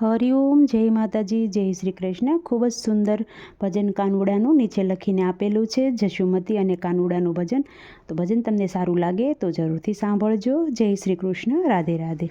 હરિઓમ જય માતાજી, જય શ્રી કૃષ્ણ. ખૂબ જ સુંદર ભજન કાનુડાનું નીચે લખીને આપેલું છે, જશુમતી અને કાનુડાનું ભજન. તો ભજન તમને સારું લાગે તો જરૂરથી સાંભળજો. જય શ્રી કૃષ્ણ. રાધે રાધે.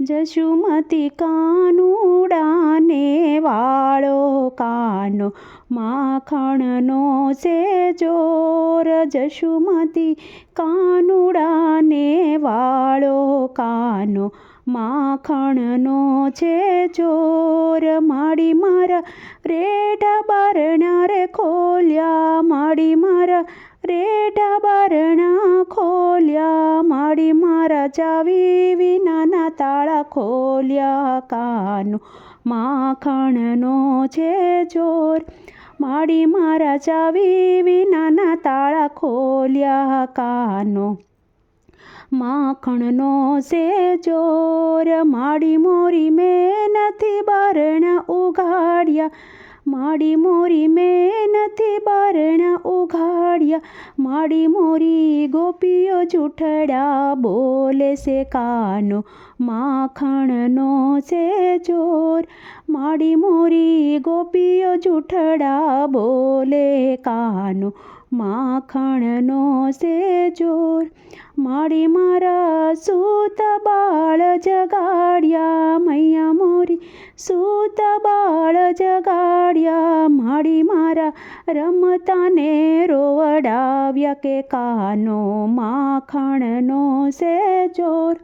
જશુમતી કાનુડાને વાળો કાનો માખણનો છે જોર જશુમતી કાનુડાને વાળો કાનો. માખણનો છે ચોર માડી મારા રેઢા બારણા રે ખોલ્યા માડી મારા રેઢા બારણા ખોલ્યા માડી મારા ચાવી વિનાના તાળા ખોલ્યા કાનો. માખણનો છે ચોર માડી મારા ચાવી વિનાના તાળા ખોલ્યા કાનો. માખણનો સે જોર માડી મોરી મેં નથી બારણા ઉઘાડ્યા માડી મોરી મેં નથી બારણા ઉઘાડ્યા માડી મોરી ગોપીઓ જૂઠડા બોલે છે કાનો, માખણનો છે ચોર. માડી મોરી ગોપીઓ જૂઠડા બોલે કાનો, માખણનો છે ચોર. માડી મારા સૂત બાળ જગાડ્યા. મૈયા સૂત બાળ જગાડ્યા, માડી મારા રમતાને રોવડાવ્યા કે કાનો માખણનો સે ચોર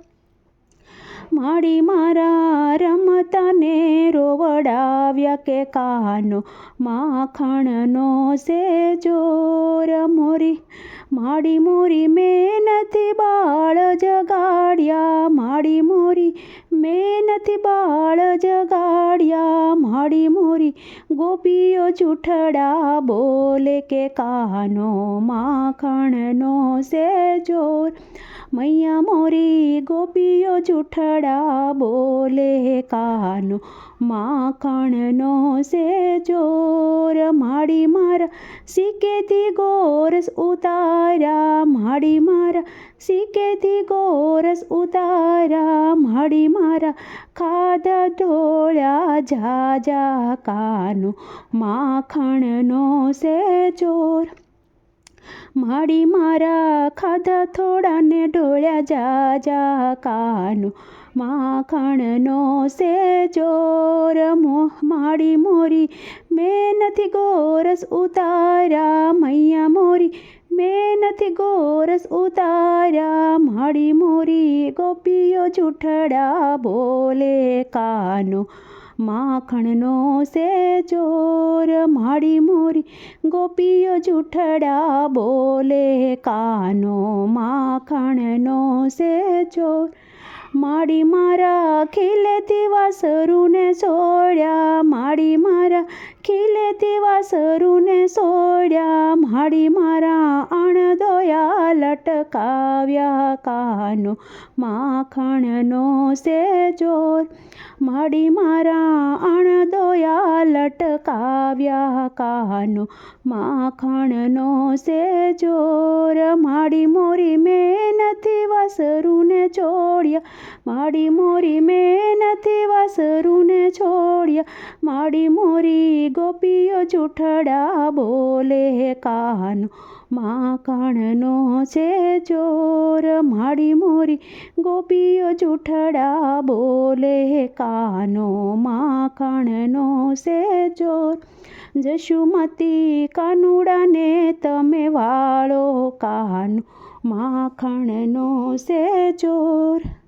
માડી મારા રમતાને રોવડાવ્યા કે કાનો માખણનો સે જોર મોરી, માડી મોરી મેં નથી બાળ જગાડ્યા, માડી મોરી મેં નથી બાળ જગાડ્યા. માડી મોરી ગોપીઓ ચૂઠડા બોલે કે કાનો માખણનો સે જોર મૈયા મોરી ગોપીઓ જૂઠડા બોલે કાનો માખણનો સે જોર માડી મારા સિકેથી ગોરસ ઉતાર્યા. માડી મારા સિકેથી ગોરસ ઉતાર્યા. માડી મારા ખાધા ઢોળ્યા જાજા કાનો માખણનો સે ચોર માડી મારા ખાધા થોડાને ઢોળ્યા જા જા કાનો માખણનો સે ચોર માડી મોરી મેં નથી ગોરસ ઉતારા મૈયા મોરી મેં નથી ગોરસ ઉતાર્યા, માડી મોરી ગોપીઓ જૂઠડા બોલે કાનો, માખણનો સે ચોર માડી મોરી ગોપીઓ જૂઠડા બોલે કાનો, માખણનો સે ચોર માડી મારા ખીલેથી વાસરુને છોડ્યા માડી ખીલેથી સરુને સોડ્યા, માડી મારા અણદોયા લટકાવ્યા કાનો માખણનો સે ચોર માડી મારા અણદોયા લટકાવ્યા કાનો માખણનો સે ચોર માડી મોરી મેં નથી વાસરુને છોડ્યા. માડી મોરી મેં નથી વાસરુને છોડ્યા. માડી મોરી ગોપીઓ જૂઠડા બોલે કાનો. કાણનો છે ચોર. માડી મોરી ગોપીઓ જૂઠડા બોલે કાનો. કાણનો છે ચોર. જશુમતી કાનુડાને તમે વાળો કાનો. માખણનો સે ચોર.